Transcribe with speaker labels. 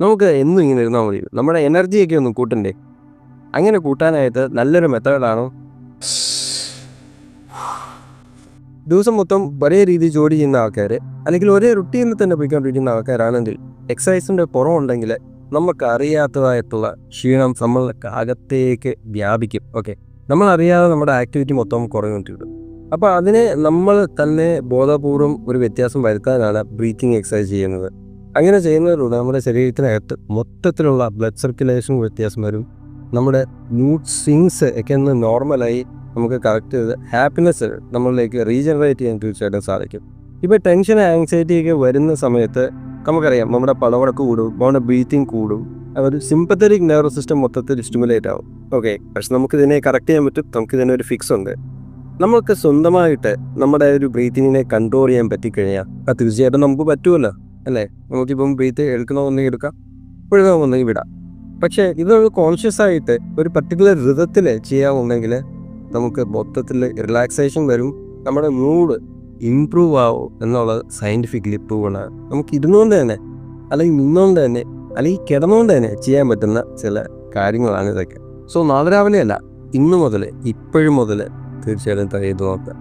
Speaker 1: നമുക്ക് എന്നും ഇങ്ങനെ ഇരുന്നാൽ മതി. നമ്മുടെ എനർജിയൊക്കെ ഒന്ന് കൂട്ടണ്ടേ? അങ്ങനെ കൂട്ടാനായിട്ട് നല്ലൊരു മെത്തേഡാണ് ദിവസം മൊത്തം ഒരേ രീതിയിൽ ജോലി ചെയ്യുന്ന ആൾക്കാർ അല്ലെങ്കിൽ ഒരേ റുട്ടീനിൽ തന്നെ പോയിക്കൊണ്ടിരിക്കുന്ന ആൾക്കാരാണെങ്കിൽ എക്സസൈസിന്റെ കുറവുണ്ടെങ്കിൽ നമുക്ക് അറിയാത്തതായിട്ടുള്ള ക്ഷീണം നമ്മൾക്ക് അകത്തേക്ക് വ്യാപിക്കും. ഓക്കെ നമ്മൾ അറിയാതെ നമ്മുടെ ആക്ടിവിറ്റി മൊത്തം കുറഞ്ഞുകൊണ്ടിരിക്കും. അപ്പോൾ അതിനെ നമ്മൾ തന്നെ ബോധപൂർവം ഒരു വ്യത്യാസം വരുത്താനാണ് ബ്രീത്തിങ് എക്സസൈസ് ചെയ്യുന്നത്. അങ്ങനെ ചെയ്യുന്നതിലൂടെ നമ്മുടെ ശരീരത്തിനകത്ത് മൊത്തത്തിലുള്ള ബ്ലഡ് സർക്കുലേഷൻ വ്യത്യാസം വരും. നമ്മുടെ മൂഡ് സ്വിങ്സ് ഒക്കെ ഒന്ന് നോർമലായി നമുക്ക് കറക്റ്റ് ചെയ്ത് ഹാപ്പിനെസ് നമ്മളിലേക്ക് റീജനറേറ്റ് ചെയ്യാൻ തീർച്ചയായിട്ടും സാധിക്കും. ഇപ്പോൾ ടെൻഷൻ ആങ്സൈറ്റി ഒക്കെ വരുന്ന സമയത്ത് നമുക്കറിയാം നമ്മുടെ പടവടക്ക് കൂടും നമ്മുടെ ബ്രീത്തിങ് കൂടും. ഒരു സിമ്പത്തറ്റിക് നെർവ് സിസ്റ്റം മൊത്തത്തിൽ സ്റ്റിമുലേറ്റ് ആവും. ഓക്കെ പക്ഷെ നമുക്ക് ഇതിനെ കറക്റ്റ് ചെയ്യാൻ പറ്റും. നമുക്ക് ഇതിനെ ഒരു ഫിക്സ് ഉണ്ട്. നമുക്ക് സ്വന്തമായിട്ട് നമ്മുടെ ഒരു ബ്രീത്തിങ്ങിനെ കൺട്രോൾ ചെയ്യാൻ പറ്റിക്കഴിഞ്ഞാൽ അത് തീർച്ചയായിട്ടും നമുക്ക് പറ്റുമല്ലോ. അല്ലേ? നമുക്കിപ്പം ബ്രീത്ത് എടുക്കണമെന്നെങ്കിൽ എടുക്കാം ഒഴുകാമെന്നെങ്കിൽ വിടാം. പക്ഷേ ഇതൊരു കോൺഷ്യസ് ആയിട്ട് ഒരു പർട്ടിക്കുലർ ഋതത്തിൽ ചെയ്യാവുന്നെങ്കിൽ നമുക്ക് മൊത്തത്തിൽ റിലാക്സേഷൻ വരും നമ്മുടെ മൂഡ് ഇമ്പ്രൂവ് ആവും എന്നുള്ളത് സയന്റിഫിക്കലി പ്രൂവൺ ആണ്. നമുക്ക് ഇരുന്നുകൊണ്ട് തന്നെ അല്ലെങ്കിൽ നിന്നുകൊണ്ട് തന്നെ അല്ലെങ്കിൽ കിടന്നുകൊണ്ട് തന്നെ ചെയ്യാൻ പറ്റുന്ന ചില കാര്യങ്ങളാണ് ഇതൊക്കെ. സോ നാളെ രാവിലെ അല്ല ഇന്ന് മുതൽ ഇപ്പോഴും മുതൽ തീർച്ചയായിട്ടും ചെയ്ത് നോക്കുക.